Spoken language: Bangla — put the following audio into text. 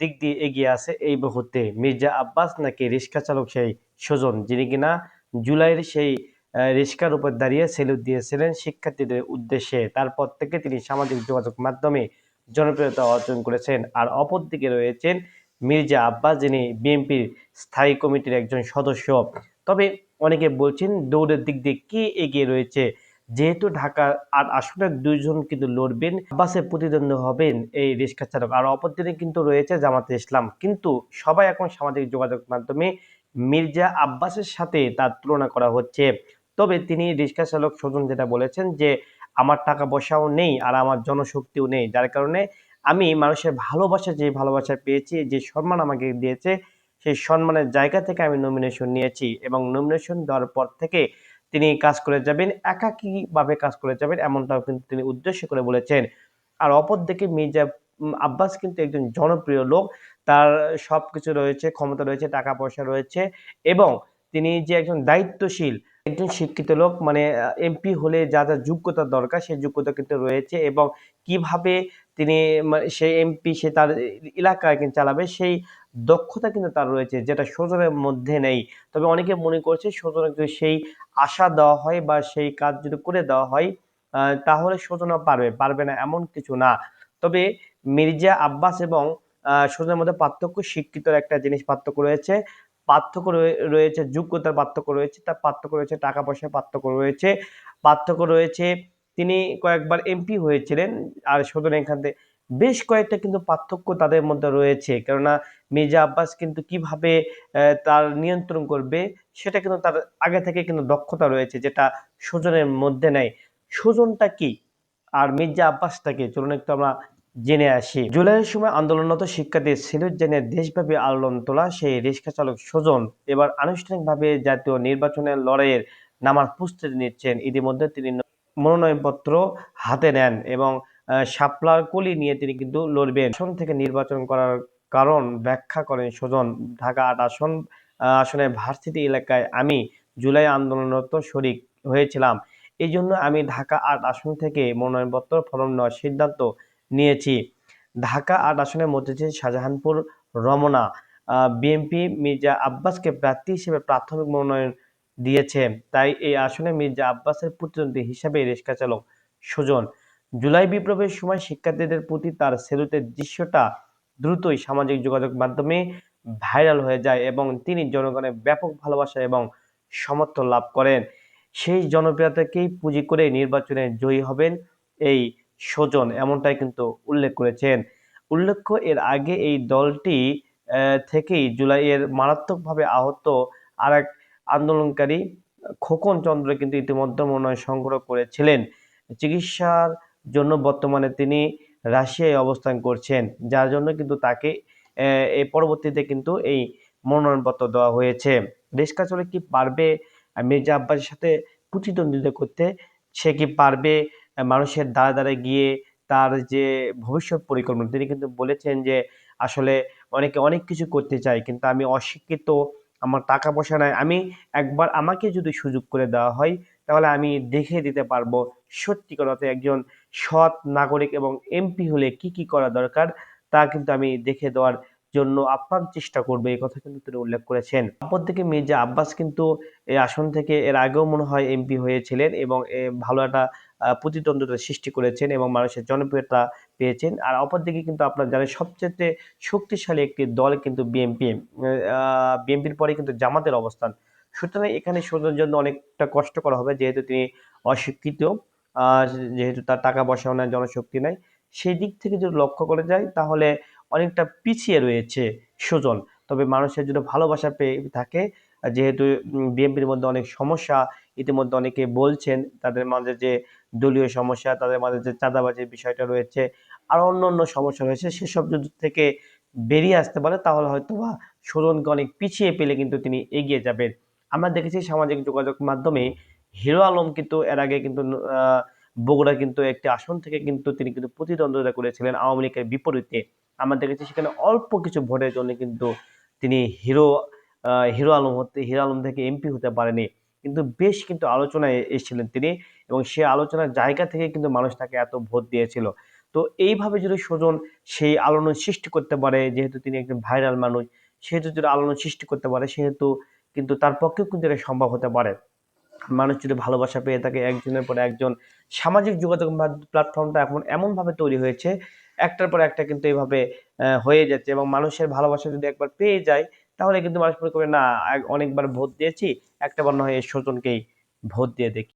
দিক দিয়ে এগিয়ে আছে এই মুহূর্তে মির্জা আব্বাস নাকি রিক্সা চালক সেই সুজন যিনি কিনা জুলাইয়ের সেই রিক্সার উপর দাঁড়িয়ে সেলুট দিয়েছিলেন শিক্ষার্থীদের উদ্দেশ্যে। তারপর থেকে তিনি সামাজিক যোগাযোগ মাধ্যমে জনপ্রিয়তা অর্জন করেছেন। আর অপরদিকে রয়েছেন মির্জা আব্বাস, যিনি বিএনপির স্থায়ী কমিটির একজন সদস্য। তবে অনেকে বলছেন দৌড়ের দিক দিয়ে কি এগিয়ে রয়েছে যেহেতু ঢাকা আর আসলে দুইজন কিন্তু লড়বেন আব্বাসে প্রতিদ্বন্দ্বী হবেন এই রিক্সা চালক আর অপরদিকে কিন্তু রয়েছে জামাতে ইসলাম। কিন্তু সবাই এখন সামাজিক যোগাযোগ মাধ্যমে মির্জা আব্বাসের সাথে তার তুলনা করা হচ্ছে। তবে তিনি রিক্সা চালক স্বজন যেটা বলেছেন যে, আমার টাকা পয়সাও নেই আর আমার জনশক্তিও নেই। যার কারণে আমি মানুষের ভালোবাসা, যে ভালোবাসা পেয়েছি, যে সম্মান আমাকে দিয়েছে, সেই সম্মানের জায়গা থেকে আমি নমিনেশন নিয়েছি এবং নমিনেশন দেওয়ার পর থেকে তিনি কাজ করে যাবেন, একাকীভাবে কাজ করে যাবেন এমনটাও কিন্তু তিনি উদ্দেশ্য করে বলেছেন। আর অপরদিকে মির্জা আব্বাস কিন্তু একজন জনপ্রিয় লোক। তার সব কিছু রয়েছে, ক্ষমতা রয়েছে টাকা পয়সা রয়েছে এবং তিনি যে একজন দায়িত্বশীল, একজন শিক্ষিত লোক মানে এমপি হলে যা যা যোগ্যতা দরকার সেই যোগ্যতা কিন্তু রয়েছে এবং কীভাবে তিনি মানে সেই এমপি সে তার এলাকায় কিন্তু চালাবে, সেই দক্ষতা কিন্তু তার রয়েছে, যেটা সজনের মধ্যে নেই। তবে অনেকে মনে করছে যদি সেই আশা দেওয়া হয় বা সেই কাজ যদি করে দেওয়া হয় তাহলে সজনা পারবে পারবে না এমন কিছু না। তবে মির্জা আব্বাস এবং সজনের মধ্যে পার্থক্য, শিক্ষিতর একটা জিনিস পার্থক্য রয়েছে। পার্থক্য রয়ে- রয়েছে, যোগ্যতার পার্থক্য রয়েছে, তার পার্থক্য রয়েছে, টাকা পয়সার পার্থক্য রয়েছে। পার্থক্য রয়েছে তিনি কয়েকবার এমপি হয়েছিলেন আর সদন এখান বেশ কয়েকটা কিন্তু পার্থক্য তাদের মধ্যে রয়েছে, কেননা মির্জা আব্বাস কিন্তু কীভাবে তার নিয়ন্ত্রণ করবে সেটা কিন্তু তার আগে থেকে কিন্তু দক্ষতা রয়েছে যেটা সুজনের মধ্যে নাই। সুজনটা কি? আর মির্জা আব্বাসটা কি? চলুন একটু আমরা জেনে আসি। জুলাইয়ের সময় আন্দোলনরত শিক্ষার্থীর সিলেট জেনে দেশব্যাপী আলোড়ন তোলা সেই রিক্সা চালক সুজন এবার আনুষ্ঠানিকভাবে জাতীয় নির্বাচনের লড়াইয়ের নামার প্রস্তুতি নিচ্ছেন। ইতিমধ্যে তিনি মনোনয়নপত্র হাতে নেন এবং শাপলার কলি নিয়ে তিনি কিন্তু লড়বেন। আসন থেকে নির্বাচন করার কারণ ব্যাখ্যা করেন সুজন। ঢাকা আট আসন আহ, আসনের ভার্সিটি এলাকায় আমি জুলাই আন্দোলনরত শরিক হয়েছিলাম। এই জন্য আমি ঢাকা আট আসন থেকে মনোনয়নপত্র ফরম নেওয়ার সিদ্ধান্ত নিয়েছি। ঢাকা আট আসনের মধ্যে শাহজাহানপুর রমনা বিএনপি মির্জা আব্বাসকে প্রার্থী হিসেবে প্রাথমিক মনোনয়ন দিয়েছে। তাই এই আসনে মির্জা আব্বাসের প্রতিদ্বন্দ্বী হিসাবে রিক্সা চালক সুজন। জুলাই বিপ্লবের সময় শিক্ষার্থীদের প্রতি তার সেলুটের দৃশ্যটা দ্রুতই সামাজিক যোগাযোগ মাধ্যমে ভাইরাল হয়ে যায় এবং তিনি জনগণের ব্যাপক ভালোবাসা এবং সমর্থন লাভ করেন। সেই জনপ্রিয়তাকেই পুঁজি করে নির্বাচনে জয়ী হবেন এই স্বজন এমনটাই কিন্তু উল্লেখ করেছেন। উল্লেখ্য, এর আগে এই দলটি থেকেই জুলাইয়ের মারাত্মকভাবে আহত আর এক আন্দোলনকারী খোকন চন্দ্র কিন্তু ইতিমধ্যে মনোনয়ন সংগ্রহ করেছিলেন। চিকিৎসার জন্য বর্তমানে তিনি রাশিয়ায় অবস্থান করছেন, যার জন্য কিন্তু তাকে এই পরবর্তীতে কিন্তু এই মনোনয়নপত্র দেওয়া হয়েছে। রিস্কা চলে কি পারবে মির্জা আব্বাসের সাথে প্রতিদ্বন্দ্বিতা করতে? সে কি পারবে মানুষের দ্বারা দ্বারা গিয়ে তার যে ভবিষ্যৎ পরিকল্পনা? তিনি কিন্তু বলেছেন যে আসলে অনেকে অনেক কিছু করতে চায়, কিন্তু আমি অশিক্ষিত আমার টাকা পয়সা নাই, আমি একবার আমাকে যদি সুযোগ করে দেওয়া হয়, তাহলে আমি দেখে দিতে পারব সত্যি অর্থে একজন সৎ নাগরিক এবং এমপি হলে কি কি করা দরকার, তা কিন্তু আমি দেখে দেওয়ার জন্য আপ্রাণ চেষ্টা করবে। এই কথা কিন্তু তিনি উল্লেখ করেছেন। অপরদিকে মির্জা আব্বাস কিন্তু এই আসন থেকে এর আগেও মনে হয় এমপি হয়েছিলেন এবং ভালো একটা প্রতিদ্বন্দ্বিতা সৃষ্টি করেছেন এবং মানুষের জনপ্রিয়তা পেয়েছেন। আর অপরদিকে কিন্তু আপনারা জানেন সবচেয়ে শক্তিশালী একটি দল কিন্তু বিএনপি বিএনপির পরে কিন্তু জামাতের অবস্থান। সুতরাং এখানে সোনার জন্য অনেকটা কষ্ট করা হবে যেহেতু তিনি আহ, যেহেতু তার টাকা পয়সাও নাই জনশক্তি নাই। সেই দিক থেকে যদি লক্ষ্য করে যায় তাহলে অনেকটা পিছিয়ে রয়েছে সুজন। তবে মানুষের জন্য ভালোবাসা পেয়ে থাকে যেহেতু বিএনপির মধ্যে অনেক সমস্যা ইতিমধ্যে অনেকে বলছেন তাদের মাঝে যে দলীয় সমস্যা, তাদের মাঝে যে চাঁদাবাজির বিষয়টা রয়েছে, আর অন্য অন্য সমস্যা রয়েছে, সেসব যদি থেকে বেরিয়ে আসতে পারে, তাহলে হয়তো বা সুজনকে অনেক পিছিয়ে পেলে কিন্তু তিনি এগিয়ে যাবেন। আমরা দেখেছি সামাজিক যোগাযোগ মাধ্যমে হিরো আলম কিন্তু এর আগে কিন্তু বগুড়া কিন্তু একটি আসন থেকে কিন্তু তিনি কিন্তু প্রতিদ্বন্দ্বিতা করেছিলেন আওয়ামী লীগের বিপরীতে। আমরা দেখেছি সেখানে অল্প কিছু ভোটের জন্য কিন্তু তিনি হিরো হিরো আলম হতে, হিরো আলম থেকে এমপি হতে পারেনি। কিন্তু বেশ কিন্তু আলোচনায় এসেছিলেন তিনি এবং সে আলোচনার জায়গা থেকে কিন্তু মানুষ তাকে এত ভোট দিয়েছিল। তো এইভাবে যদি সুজন সেই আলোড়ন সৃষ্টি করতে পারে, যেহেতু তিনি একজন ভাইরাল মানুষ, সেহেতু যদি আলোড়ন সৃষ্টি করতে পারে, সেহেতু কিন্তু তার পক্ষেও কিন্তু এটা সম্ভব হতে পারে। মানুষ যদি ভালোবাসা পেয়ে থাকে একজনের পর একজন, সামাজিক যোগাযোগ প্ল্যাটফর্মটা এখন এমনভাবে তৈরি হয়েছে, একটার পর একটা কিন্তু এইভাবে হয়ে যাচ্ছে এবং মানুষের ভালোবাসা যদি একবার পেয়ে যায় তাহলে কিন্তু মানুষ মনে করবে, না অনেকবার ভোট দিয়েছি, একটা বার না হয় এই স্বজনকেই ভোট দিয়ে দেখি।